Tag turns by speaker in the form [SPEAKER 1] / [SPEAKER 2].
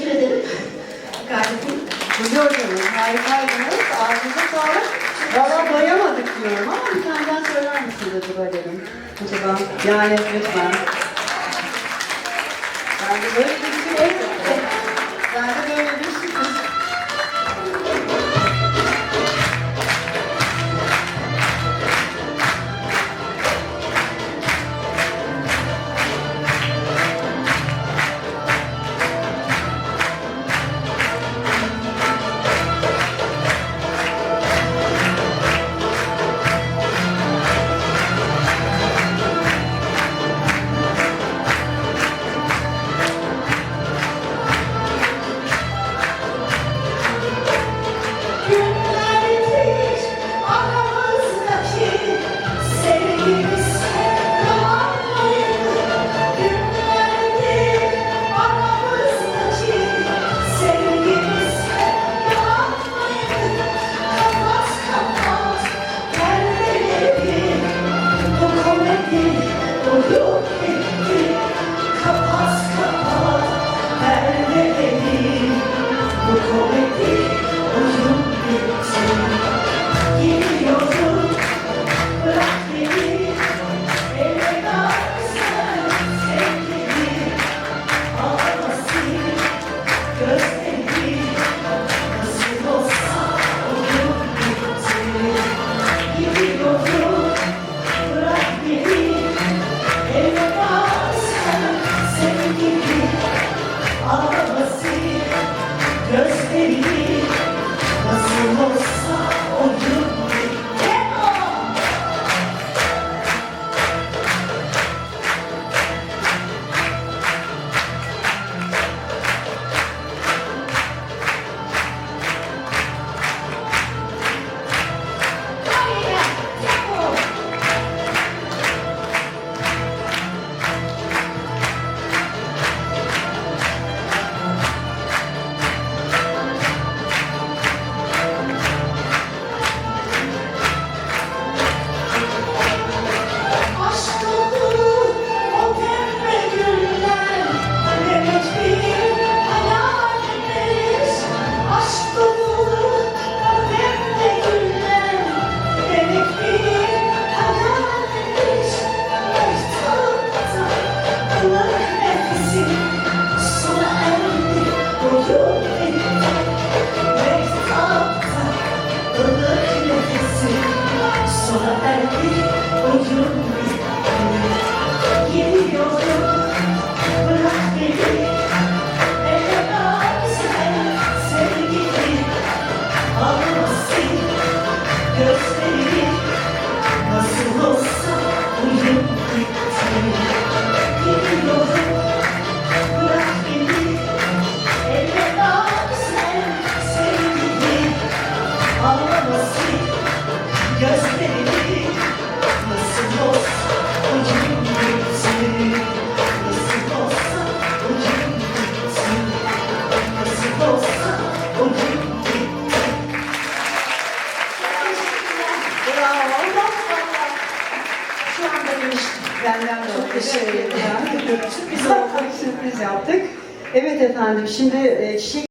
[SPEAKER 1] teşekkür ederim. Gayretin.
[SPEAKER 2] Biliyorsunuz harikaydınız. Ağzınıza sağlık. Valla doyamadık diyorum ama bir tane daha söyler misiniz acaba dedim. Acaba yani lütfen. Ben de böyle bir şey Ben de böyle bir sürpriz.
[SPEAKER 1] gözleri nasıl olsa o gün. Thank you.
[SPEAKER 2] Benden çok teşekkür ederim. Biz sürpriz yaptık. Evet efendim, şimdi e, çiçek